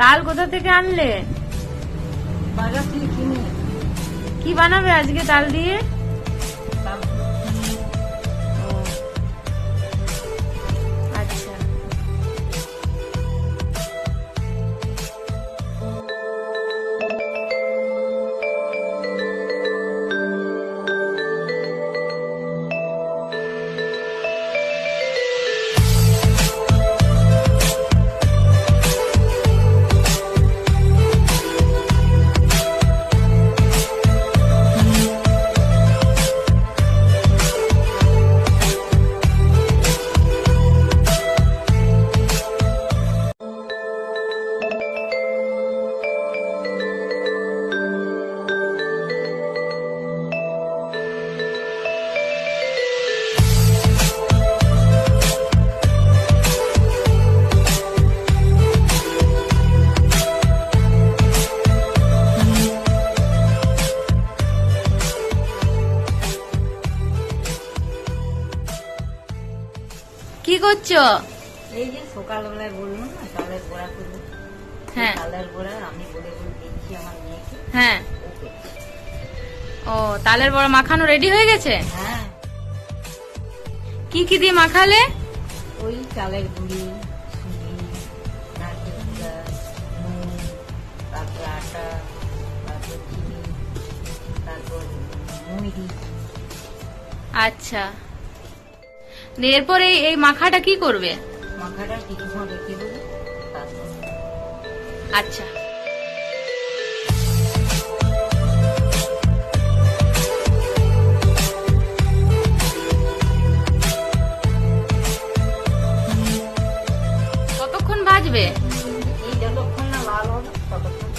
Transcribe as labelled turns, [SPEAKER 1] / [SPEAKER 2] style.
[SPEAKER 1] তাল কোথা থেকে আনলে?
[SPEAKER 2] বাজার থেকে কিনে।
[SPEAKER 1] কি বানাবে আজকে তাল দিয়ে? কি করছ?
[SPEAKER 2] এই যে সকালবেলায় বলল না তালের বড়া করব।
[SPEAKER 1] হ্যাঁ।
[SPEAKER 2] তালের বড়া আমি বলে বলে দিচ্ছি আমার মেয়েকে।
[SPEAKER 1] হ্যাঁ।
[SPEAKER 2] ও
[SPEAKER 1] তালের বড় মাখানো রেডি হয়ে গেছে?
[SPEAKER 2] হ্যাঁ।
[SPEAKER 1] কি কি দিয়ে মাখালে?
[SPEAKER 2] ওই চালের গুঁড়ি সুজি নারকেল নুন তারপর আটা তারপর চিনি তারপর মুড়ি।
[SPEAKER 1] আচ্ছা। এরপরে এই মাখাটা কি করবে?
[SPEAKER 2] মাখাটা কিছু সময়
[SPEAKER 1] আচ্ছা। কতক্ষণ ভাজবে? যতক্ষণ না লাল হবে ততক্ষণ